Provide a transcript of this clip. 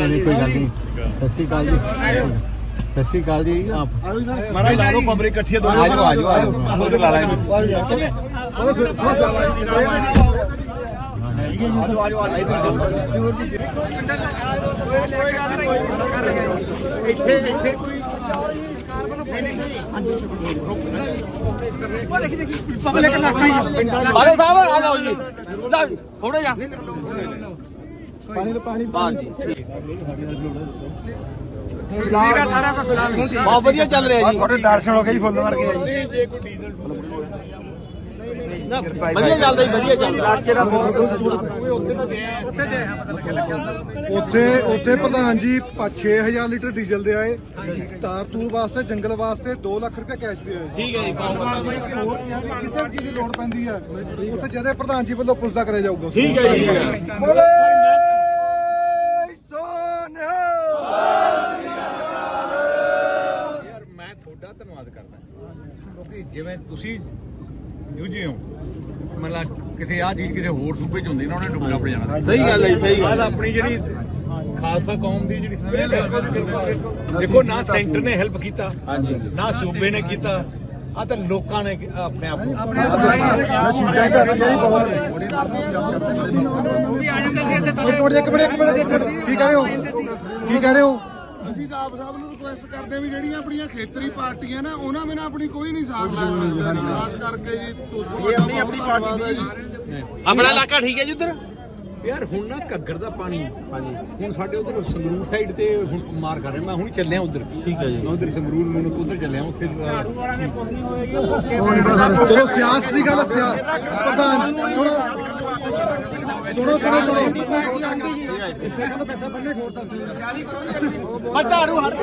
ਨਹੀਂ ਨਹੀਂ ਕੋਈ ਗੱਲ ਨਹੀਂ। ਸਤਿ ਸ਼੍ਰੀ ਅਕਾਲ ਜੀ। ਸਤਿ ਸ਼੍ਰੀ ਅਕਾਲ ਜੀ ਆਪ। ਮਾਰਾ ਲਾ ਲਓ ਪਬਲਿਕ ਇਕੱਠੀ ਦੋ ਆਜੋ ਆਜੋ ਆਜੋ ਉਹਦੇ ਲਾ ਲਾ ਇਹਨੂੰ ਬਾਦਲ ਸਾਹਿਬ ਆ ਜਾਓ ਜੀ। ਥੋੜਾ ਜਿਹਾ। ਪਾਣੀ ਪਾਣੀ ਹਾਂਜੀ ਬਹੁਤ ਵਧੀਆ ਚੱਲ ਰਿਹਾ ਜੀ। ਤੁਹਾਡੇ ਦਰਸ਼ਨ ਹੋ ਗਏ ਜੀ ਫੁੱਲ ਮਾਰ ਕੇ ਜੀ ਵਧੀਆ ਚੱਲਦਾ ਜੀ ਵਧੀਆ ਚੱਲਦਾ ਉੱਥੇ ਉੱਥੇ ਪ੍ਰਧਾਨ ਜੀ 6000 ਲੀਟਰ ਡੀਜ਼ਲ ਦੇ ਆਏ। ਤਾਰ ਤੂਰ ਵਾਸਤੇ ਜੰਗਲ ਵਾਸਤੇ 2 ਲੱਖ ਰੁਪਏ ਕੈਸ਼ ਦੇ ਆਏ। ਠੀਕ ਹੈ ਜੀ ਆ ਕਿਸੇ ਵੀ ਚੀਜ਼ ਦੀ ਲੋੜ ਪੈਂਦੀ ਹੈ ਉੱਥੇ ਜਦੇ ਪ੍ਰਧਾਨ ਜੀ ਵੱਲੋਂ ਪੁੱਛਦਾ ਕਰਿਆ ਜਾਊਗਾ। ਠੀਕ ਹੈ ਜੀ ਠੀਕ ਹੈ ਯਾਰ ਮੈਂ ਤੁਹਾਡਾ ਧੰਨਵਾਦ ਕਰਦਾ ਕਿਉਂਕਿ ਜਿਵੇਂ ਤੁਸੀਂ ਜੂਝੇ ਹੋ ਮਤਲਬ ਕਿਸੇ ਆ ਚੀਜ਼ ਕਿਸੇ ਹੋਰ ਸੂਬੇ ਚ ਹੁੰਦੀ ਨਾ ਉਹਨੇ ਡੁੱਬਣਾ ਪੜ ਜਾਣਾ ਸਹੀ ਗੱਲ ਹੈ ਜੀ, ਸਹੀ ਗੱਲ ਸਾਡਾ ਆਪਣੀ ਜਿਹੜੀ ਖਾਲਸਾ ਕੌਮ ਦੀ ਜਿਹੜੀ ਸਪਿਰਿਟ ਹੈ ਦੇਖੋ ਨਾ ਸੈਂਟਰ ਨੇ ਹੈਲਪ ਕੀਤਾ ਨਾ ਸੂਬੇ ਨੇ ਕੀਤਾ ਆ ਤਾਂ ਲੋਕਾਂ ਨੇ ਆਪਣੇ ਆਪ ਨੂੰ ਇੱਕ ਮਿੰਟ ਇੱਕ ਮਿੰਟ ਕੀ ਕਹਿ ਰਹੇ ਹੋ ਕੀ ਕਹਿ ਰਹੇ ਹੋ ਅਸੀਂ ਤਾਂ ਆਪ ਸਾਹਿਬ ਨੂੰ ਰਿਕੁਐਸਟ ਕਰਦੇ ਹਾਂ ਵੀ ਜਿਹੜੀਆਂ ਆਪਣੀਆਂ ਖੇਤਰੀ ਪਾਰਟੀਆਂ ਨੇ ਉਹਨਾਂ ਬਿਨਾਂ ਆਪਣੀ ਕੋਈ ਨਹੀਂ ਸਾਥ ਲੈ ਸਕਦਾ। ਖਾਸ ਕਰਕੇ ਜੀ ਇਹ ਆਪਣੀ ਆਪਣੀ ਪਾਰਟੀ ਦੀ ਆਪਣਾ ਇਲਾਕਾ ਠੀਕ ਹੈ ਜੀ ਉਧਰ? ਯਾਰ ਹੁਣ ਨਾ ਘੱਗਰ ਦਾ ਪਾਣੀ ਹਾਂਜੀ। ਹੁਣ ਸਾਡੇ ਉਧਰ ਸੰਗਰੂਰ ਸਾਈਡ ਤੇ ਹੁਣ ਮਾਰ ਕਰ ਰਿਹਾ। ਮੈਂ ਹੁਣ ਚੱਲਿਆ ਉਧਰ। ਠੀਕ ਹੈ ਜੀ। ਮੈਂ ਉਧਰ ਸੰਗਰੂਰ ਨੂੰ ਉਧਰ ਚੱਲਿਆ ਉੱਥੇ ਚਲੋ ਸਿਆਸਤ ਦੀ ਗੱਲ ਸਿਆ ਪ੍ਰਧਾਨ ਸੁਣੋ। ਸੁਣੋ ਸੁਣੋ ਸੁਣੋ। ਇੱਥੇ ਕਹਿੰਦਾ ਬੈਠਾ ਬੰਨੇ ਤੱਕ ਆ ਝਾੜੂ ਹਟ।